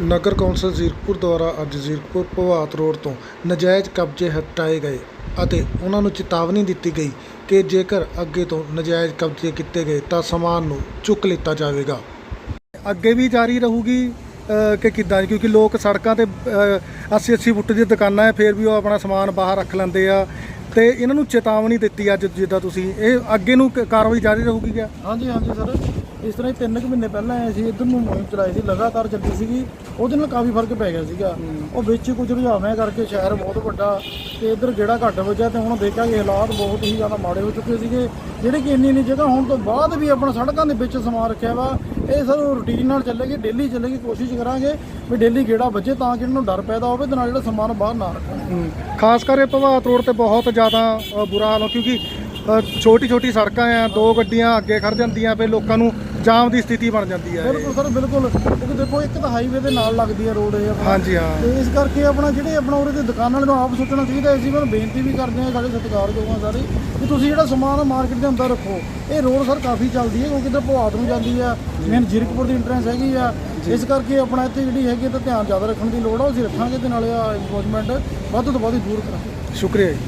ਨਗਰ council Zirakpur ਦੁਆਰਾ ਅੱਜ Zirakpur ਭਵਾਤ road ਤੋਂ ਨਜਾਇਜ਼ ਕਬਜ਼ੇ ਹਟਾਏ ਗਏ ਅਤੇ ਉਹਨਾਂ ਨੂੰ ਚੇਤਾਵਨੀ ਦਿੱਤੀ ਗਈ ਕਿ ਜੇਕਰ ਅੱਗੇ ਤੋਂ ਨਜਾਇਜ਼ ਕਬਜ਼ੇ ਕੀਤੇ ਗਏ ਤਾਂ ਸਮਾਨ ਨੂੰ ਚੁੱਕ ਲਿੱਤਾ ਜਾਵੇਗਾ। ਅੱਗੇ ਵੀ ਜਾਰੀ ਰਹੂਗੀ ਅ, ਕਿ ਕਿੱਦਾਂ? ਕਿਉਂਕਿ ਲੋਕ ਸੜਕਾਂ ਤੇ 80 80 ਫੁੱਟ ਦੀਆਂ ਦੁਕਾਨਾਂ ਹੈ ਫਿਰ ਵੀ ਉਹ ਆਪਣਾ ਸਮਾਨ ਬਾਹਰ ਰੱਖ ਲੈਂਦੇ ਆ। ਤੇ ਇਹਨਾਂ ਨੂੰ ਚੇਤਾਵਨੀ ਦਿੱਤੀ ਅੱਜ ਜਿੱਦਾਂ ਤੁਸੀਂ। ਇਹ ਅੱਗੇ ਨੂੰ ਕ- ਕਾਰਵਾਈ ਜਾਰੀ ਰਹੂਗੀ ਕਿਆ? ਹਾਂਜੀ ਹਾਂਜੀ ਸਰ। ਇਸ ਤਰ੍ਹਾਂ ਹੀ ਤਿੰਨ ਕੁ ਮਹੀਨੇ ਪਹਿਲਾਂ ਆਏ ਸੀ ਇੱਧਰ ਨੂੰ ਮੁਹਿੰਮ ਚਲਾਈ ਸੀ ਲਗਾਤਾਰ ਚੱਲਦੀ ਸੀਗੀ। ਉਹਦੇ ਨਾਲ ਕਾਫੀ ਫ਼ਰਕ ਪੈ ਗਿਆ ਸੀਗਾ। ਉਹ ਵਿੱਚ ਕੁਝ ਰੁਝਾਵਾਂ ਕਰਕੇ ਸ਼ਹਿਰ ਬਹੁਤ ਵੱਡਾ ਤੇ ਇੱਧਰ ਗੇੜਾ ਘੱਟ ਵੱਜਿਆ ਤੇ ਹੁਣ ਦੇਖਿਆ ਕਿ ਹਾਲਾਤ ਬਹੁਤ ਹੀ ਜ਼ਿਆਦਾ ਮਾੜੇ ਹੋ ਚੁੱਕੇ ਸੀਗੇ। ਜਿਹੜੇ ਕਿ ਇੰਨੀ ਇੰਨੀ ਜਗ੍ਹਾ ਹੋਣ ਤੋਂ ਬਾਅਦ ਵੀ ਆਪਣਾ ਸੜਕਾਂ ਦੇ ਵਿੱਚ ਸਮਾਨ ਰੱਖਿਆ ਵਾ, ਇਹ ਸਰ ਰੂਟੀਨ ਨਾਲ ਚੱਲੇਗੀ ਡੇਲੀ ਚੱਲੇਗੀ, ਕੋਸ਼ਿਸ਼ ਕਰਾਂਗੇ ਵੀ ਡੇਲੀ ਗੇੜਾ ਵੱਜੇ ਤਾਂ ਕਿ ਇਹਨਾਂ ਨੂੰ ਡਰ ਪੈਦਾ ਹੋਵੇ ਤੇ ਨਾਲ ਜਿਹੜਾ ਸਮਾਨ ਬਾਹਰ ਨਾ ਰੱਖਣ। ਖਾਸ ਕਰ ਭਵਾਤ ਰੋਡ ਤੇ ਬਹੁਤ ਜ਼ਿਆਦਾ ਬੁਰਾ ਹਾਲ ਹੈ ਕਿਉਂਕਿ ਛੋਟੀ ਛੋਟੀ ਸੜਕਾਂ ਆ, ਦੋ ਗੱਡੀਆਂ ਅੱਗੇ ਖੜ ਜਾਂਦੀਆਂ, ਫਿਰ ਲੋਕਾਂ ਨੂੰ ਜਾਮ ਦੀ ਸਥਿਤੀ ਬਣ ਜਾਂਦੀ ਹੈ ਬਿਲਕੁਲ ਸਰ ਬਿਲਕੁਲ। ਕਿਉਂਕਿ ਦੇਖੋ ਇੱਕ ਤਾਂ ਹਾਈਵੇ ਦੇ ਨਾਲ ਲੱਗਦੀ ਹੈ ਰੋਡ ਇਹ ਆਪਣਾ। ਹਾਂਜੀ ਹਾਂ। ਤੇ ਇਸ ਕਰਕੇ ਆਪਣਾ ਜਿਹੜੇ ਆਪਣਾ ਉਰੇ ਦੇ ਦੁਕਾਨਾਂ ਵਾਲੇ ਨੂੰ ਆਪ ਸੋਚਣਾ ਚਾਹੀਦਾ ਅਸੀਂ ਮੈਂ ਬੇਨਤੀ ਵੀ ਕਰਦੇ ਹਾਂ ਸਾਡੇ ਸਤਿਕਾਰਯੋਗ ਆ ਸਾਰੇ ਕਿ ਤੁਸੀਂ ਜਿਹੜਾ ਸਮਾਨ ਮਾਰਕੀਟ ਦੇ ਅੰਦਰ ਰੱਖੋ। ਇਹ ਰੋਡ ਸਰ ਕਾਫੀ ਚੱਲਦੀ ਹੈ ਕਿਉਂਕਿ ਇੱਧਰ ਭਵਾਤ ਨੂੰ ਜਾਂਦੀ ਆ ਮੇਨ ਜੀਰਕਪੁਰ ਦੀ ਇੰਟਰੈਂਸ ਹੈਗੀ ਆ। ਇਸ ਕਰਕੇ ਆਪਣਾ ਇੱਥੇ ਜਿਹੜੀ ਹੈਗੀ ਤਾਂ ਧਿਆਨ ਜ਼ਿਆਦਾ ਰੱਖਣ ਦੀ ਲੋੜ ਆ ਅਸੀਂ ਰੱਖਾਂਗੇ ਤੇ ਨਾਲੇ ਆ ਇਨਫੋਰਸਮੈਂਟ ਵੱਧ ਤੋਂ ਵੱਧ ਦੂਰ ਕਰਾਂਗੇ। ਸ਼ੁਕਰੀਆ ਜੀ।